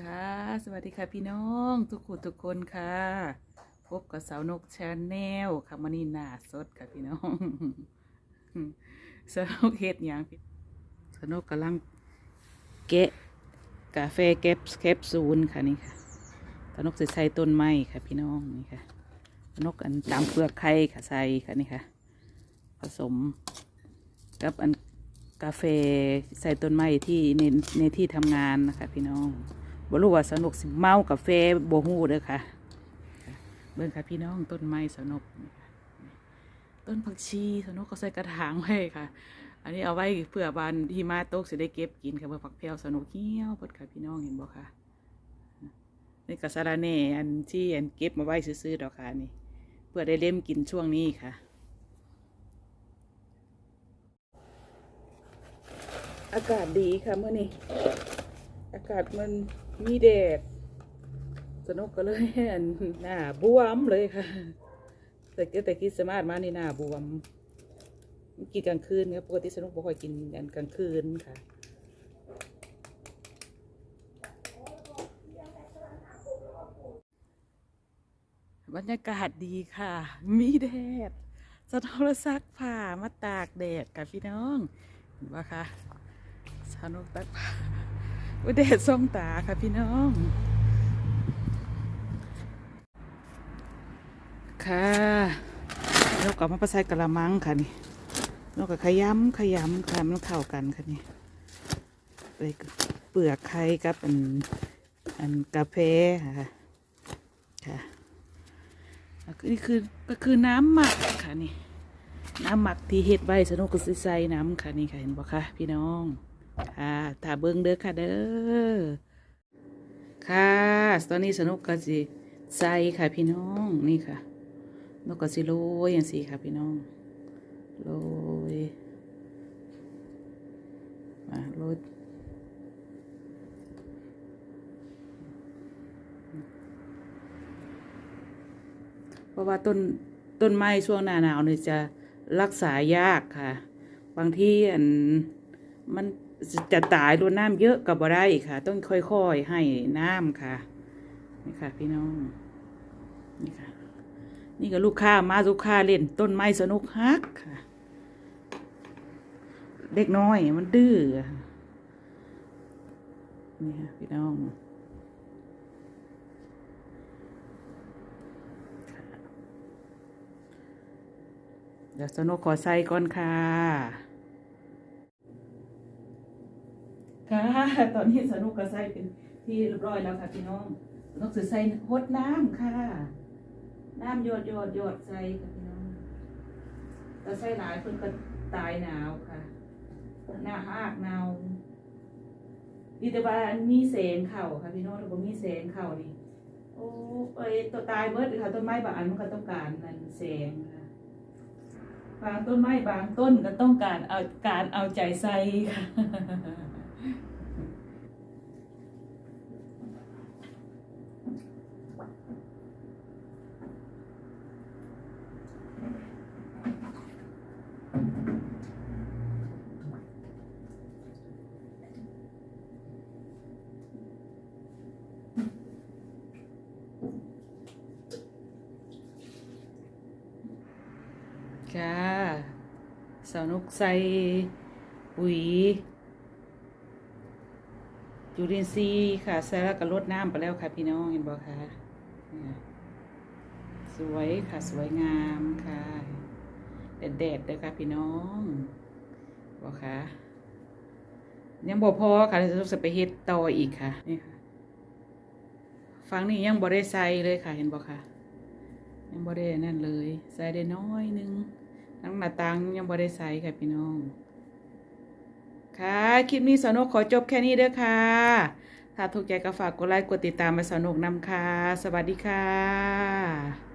ค่ะ สวัสดีค่ะพี่น้องทุกคนทุกคนค่ะ พบกับสาวนกชาแนลค่ะมันนี่หน้าสดค่ะพี่น้องสาวนกเฮ็ดหยังพี่สาวนกกำลังแกะกาแฟแก็บแคปซูลค่ะนี่ค่ะสาวนกจะใส่ต้นไม้ค่ะพี่น้องนี่ค่ะสาวนกอันตามเปลือกไข่ค่ะใส่ค่ะนี่ค่ะ ผสมกับอันกาแฟใส่ต้นไม้ที่ในในที่ทำงานนะคะพี่น้อง บ่รู้ว่าสนุกสิเมากาแฟบ่ฮู้เด้อค่ะ เบิ่งค่ะพี่น้องต้นไม้สนุกต้นผักชีสนุกก็ใส่กระถางไว้ค่ะ อันนี้เอาไว้เพื่อบานที่มาตกสิได้เก็บกินค่ะเบิ่งผักแพรวสนุกเหี้ยวเพิ่นค่ะพี่น้องเห็นบ่ค่ะนี่ก็สาระแน่อันที่อันเก็บมาไว้ซื้อๆดอกค่ะนี่เพื่อได้เล่มกินช่วงนี้ค่ะอากาศดีค่ะเมื่อนี้ อากาศมัน มีแดด สนุกก็เลยอันหน้าบวมเลยค่ะ แต่ก็แต่คิดสมาร์ทมาในหน้าบวม กินกลางคืนครับปกติสนุกบ่ค่อยกินกันกลางคืนค่ะบรรยากาศดีค่ะ มีแดดสะท้อนซักผ้ามาตากแดดกับพี่น้องเห็นปะคะสนุกตักผ้า อุ๊ยแดดส่องตาค่ะพี่น้อง ค่ะนกกับมาประใส่กระมังค่ะนี่นกกับขยำขยำค่ะมันเข้ากันค่ะนี่ไปเปลือกไข่กับอันอันกาแฟค่ะค่ะนี่คือก็คือน้ำหมักค่ะนี่น้ำหมักที่เฮ็ดไว้สนุกก็ใส่น้ำค่ะนี่ค่ะเห็นบ่คะพี่น้อง ค่ะถ้าเบิ่งเด้อค่ะเด้อ ค่ะ ตอนนี้สนุกก็สิใส่ค่ะพี่น้อง นี่ค่ะนกก็สิโรยอย่างสี่ค่ะพี่น้อง โรย มาโรยเพราะว่าต้นต้นไม้ช่วงหน้าหนาวเนี่ยจะรักษายากค่ะ บางที่อันมัน จะตายรวนน้ำเยอะกับบ่ได้ค่ะ ต้องค่อยๆให้น้ำค่ะนี่ค่ะ พี่น้องนี่ค่ะ นี่ก็ลูกค้ามาลูกค้าเล่นต้นไม้สนุกฮักค่ะเด็กน้อยมันดื้อนี่ค่ะพี่น้องเดี๋ยวสนุกขอใส่ก่อนค่ะ ค่ะ ตอนนี้สนุกก็ใส่เป็นที่เรียบร้อยแล้วค่ะพี่น้องสนุกจะใส่หดน้ำค่ะ น้ำหยดหยดหยดใส่ค่ะพี่น้องแต่ใส่หลายเพิ่นก็ตายหนาวค่ะ หน้าหากหนาวดีแต่ว่ามีแสงเข่าค่ะพี่น้องถ้าบ่มีแสงเข่านี่โอ้เอ้ยตัวตายเบิดเลยค่ะต้นไม้บางอันมันก็ต้องการนั่นแสงค่ะบางต้นไม้บางต้นก็ต้องการเอาการเอาใจใส่ค่ะ ค่ะสาวนุกใส่ปุ๋ยจุลินทรีย์ค่ะใส่แล้วก็ลดน้ำไปแล้วค่ะพี่น้องเห็นบ่คะเนี่ยสวยค่ะสวยงามค่ะแดดแดดๆเลยค่ะพี่น้องบ่คะยังบ่พอค่ะเราจะไปเฮ็ดต่ออีกค่ะนี่ค่ะฟังนี่ยังบ่ได้ใส่เลยค่ะเห็นบ่คะยังบ่ได้นั่นเลย ใส่ได้น้อยหนึง ทั้งหน้าต่างยังบ่ได้ใส่ค่ะพี่น้อง ค่ะคลิปนี้สนุกขอจบแค่นี้เด้อค่ะ ถ้าถูกใจก็ฝากกดไลค์กดติดตามไปสนุกนำค่ะ สวัสดีค่ะ